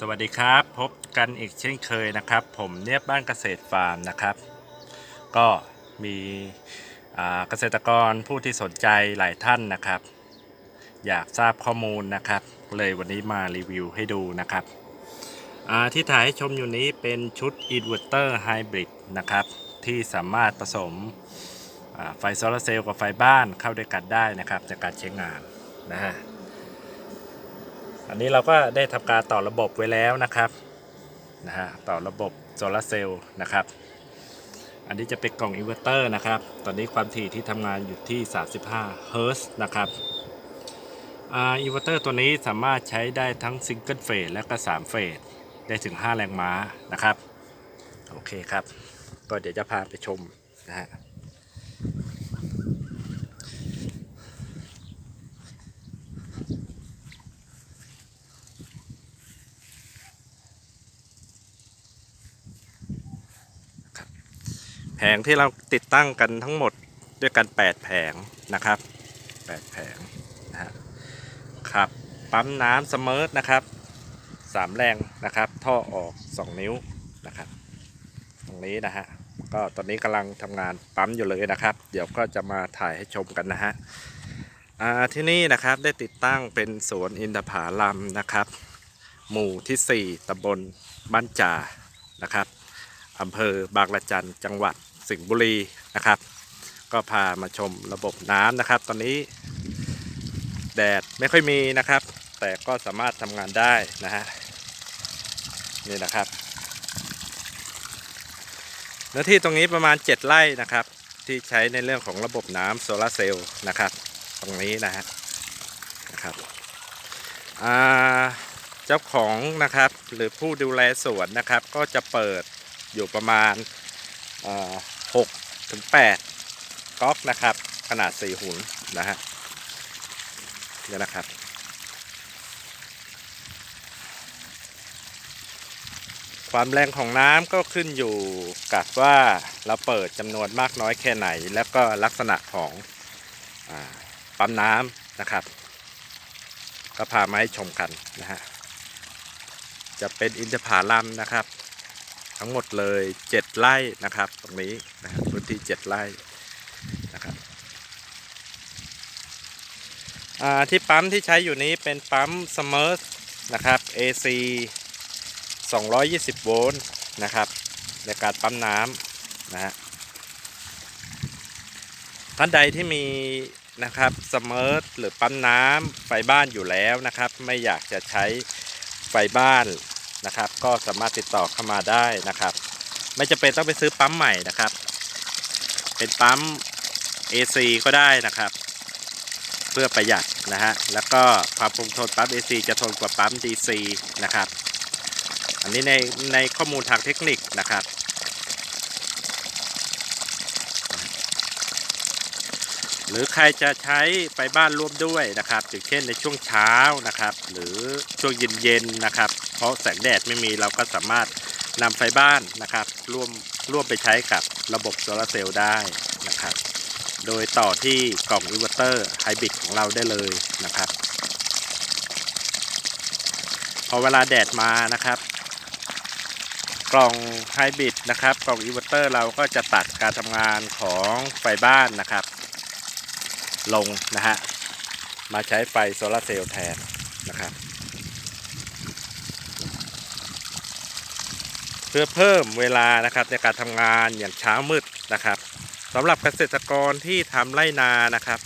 สวัสดีครับ พบกันอีกเช่นเคยนะครับ ผมเนียบบ้านเกษตรฟาร์มนะครับ ก็มีเกษตรกรผู้ที่สนใจหลายท่านนะครับ อยากทราบข้อมูลนะครับ เลยวันนี้มารีวิวให้ดูนะครับที่ถ่ายให้ชมอยู่นี้เป็นชุด Inverter Hybrid นะครับ ที่สามารถผสมไฟโซลาร์เซลล์กับไฟบ้านเข้าด้วยกันได้นะครับจากการใช้งานนะฮะ อันนี้เราก็ได้ทำการต่อระบบไว้แล้วนะครับนะฮะต่อระบบโซลาร์เซลล์นะครับ อันนี้จะเป็นกล่องอินเวอร์เตอร์นะครับ ตอนนี้ความถี่ที่ทำงานอยู่ที่ 35 เฮิร์ตซ์นะครับอินเวอร์เตอร์ตัวนี้สามารถใช้ได้ทั้งซิงเกิลเฟสและก็3เฟสได้ถึง 5 แรงม้านะครับ โอเคครับ ก็เดี๋ยวจะพาไปชมนะฮะ งที่เราติดตั้งกันทั้งหมดด้วยกัน 8 แผงนะครับ 8 แผงนะฮะครับปั๊มน้ำสมิร์ทนะครับ 3 แรงนะครับ ท่อออก 2 นิ้วนะครับ ตรงนี้นะฮะก็ตอนนี้กำลังทำงานปั๊มอยู่เลยนะครับ เดี๋ยวก็จะมาถ่ายให้ชมกันนะฮะที่นี่นะครับได้ติดตั้งเป็นสวนอินทผาลัมนะครับ หมู่ที่ 4ตำบลบ้านจ่านะครับอำเภอบางละจันจังหวัด สิงห์บุรีนะครับ ก็พามาชมระบบน้ำนะครับ ตอนนี้ แดดไม่ค่อยมีนะครับ แต่ก็สามารถทำงานได้นะฮะนี่นะครับเนื้อที่ตรงนี้ประมาณ 7 ไร่นะครับ ที่ใช้ในเรื่องของระบบน้ำโซลาร์เซลล์นะครับ ตรงนี้นะฮะนะครับเจ้าของนะครับหรือผู้ดูแลสวนนะครับ ก็จะเปิดอยู่ประมาณ หกถึงแปดก๊อกนะครับ ขนาดสี่หุ่นนะฮะเนี่ยนะครับ ความแรงของน้ำก็ขึ้นอยู่กับว่าเราเปิดจำนวนมากน้อยแค่ไหน แล้วก็ลักษณะของอปั๊มน้ำนะครับ ก็พามาให้ชมกันนะฮะจะเป็นอินทผาลัมนะครับ ทั้งหมดเลย7ไร่นะครับ ตรงนี้นะครับพื้นที่7ไร่นะครับที่ปั๊มที่ใช้อยู่นี้เป็นปั๊มสม r ร์ h นะครับ AC 220 โวลต์นะครับในการปั๊มน้ำนะฮะท่านใดที่มีนะครับสม r ร์ h หรือปั๊มน้ำไฟบ้านอยู่แล้วนะครับ ไม่อยากจะใช้ไฟบ้าน นะครับ ก็สามารถติดต่อเข้ามาได้นะครับ ไม่จำเป็นต้องไปซื้อปั๊มใหม่นะครับ เป็นปั๊ม AC ก็ได้นะครับ เพื่อประหยัดนะฮะแล้วก็ความคงทนปั๊ม AC จะทนกว่าปั๊ม DC นะครับ อันนี้ในในข้อมูลทางเทคนิคนะครับ หรือใครจะใช้ไฟบ้านร่วมด้วยนะครับอย่างเช่นในช่วงเช้านะครับ หรือช่วงเย็นๆนะครับ เพราะแสงแดดไม่มีเราก็สามารถนำไฟบ้านนะครับร่วมร่วมไปใช้กับระบบโซลาร์เซลล์ได้นะครับ โดยต่อที่กล่องอินเวอร์เตอร์ไฮบริดของเราได้เลยนะครับ พอเวลาแดดมานะครับ กล่องไฮบริดนะครับ กล่องอินเวอร์เตอร์เราก็จะตัดการทำงานของไฟบ้านนะครับ ลงนะฮะ มาใช้ไฟโซลาเซลล์แทนนะครับ เพื่อเพิ่มเวลานะครับในการทำงานอย่างเช้ามืดนะครับสำหรับเกษตรกรที่ทำไร่นานะครับ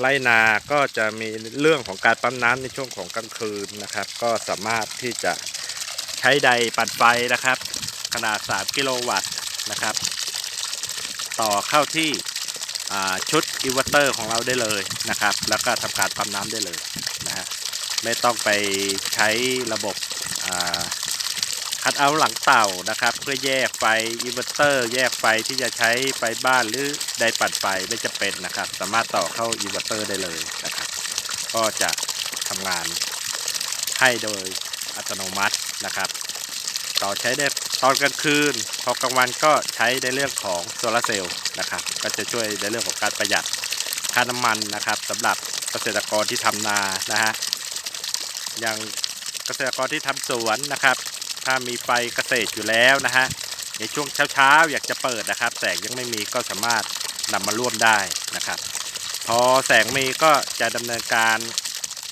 ไร่นาก็จะมีเรื่องของการปั๊มน้ำในช่วงของกลางคืนนะครับ ก็สามารถที่จะใช้ใดปั่นไฟนะครับ ขนาด 3 กิโลวัตต์นะครับ ต่อเข้าที่ ชุดอิเวอร์เตอร์ของเราได้เลยนะครับ แล้วก็ทำการปั๊มน้ำได้เลยนะฮะไม่ต้องไปใช้ระบบคัดเอาหลังเต่านะครับ เพื่อแยกไฟอิเวอร์เตอร์แยกไฟที่จะใช้ไฟบ้านหรือไดปั่นไฟไม่จะเป็นนะครับ สามารถต่อเข้าอิเวอร์เตอร์ได้เลยนะครับ ก็จะทำงานให้โดยอัตโนมัตินะครับ ต่อใช้ได้ ตอนกลางคืนพอกลางวันก็ใช้ในเรื่องของโซลาร์เซลล์นะครับก็จะช่วยในเรื่องของการประหยัดค่าน้ำมันนะครับสำหรับเกษตรกรที่ทำนานะฮะอย่างเกษตรกรที่ทำสวนนะครับ ถ้ามีไฟเกษตรอยู่แล้วนะฮะในช่วงเช้าๆอยากจะเปิดนะครับ แสงยังไม่มีก็สามารถนำมาร่วมได้นะครับ พอแสงมีก็จะดำเนินการ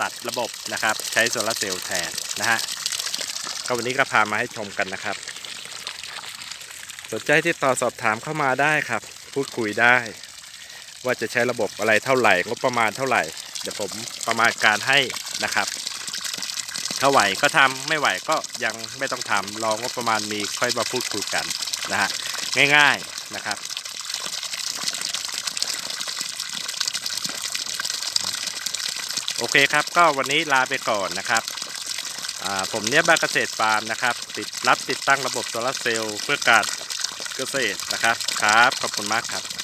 ตัดระบบนะครับ ใช้โซลาร์เซลล์แทนนะฮะก็วันนี้ก็พามาให้ชมกันนะครับ สนใจที่ต่อสอบถามเข้ามาได้ครับ พูดคุยได้ ว่าจะใช้ระบบอะไรเท่าไหร่งบประมาณเท่าไหร่ เดี๋ยวผมประมาณการให้นะครับ ถ้าไหวก็ทำไม่ไหวก็ยังไม่ต้องทำรองบประมาณมีค่อยมาพูดคุยกันนะฮะง่าย ๆนะครับโอเคครับ ก็วันนี้ลาไปก่อนนะครับ ผมเนี่ยบ้านเกษตรฟาร์มนะครับ ติดรับติดตั้งระบบโซลาเซลล์เพื่อการ เกษตรนะครับ ครับ ขอบคุณมากครับ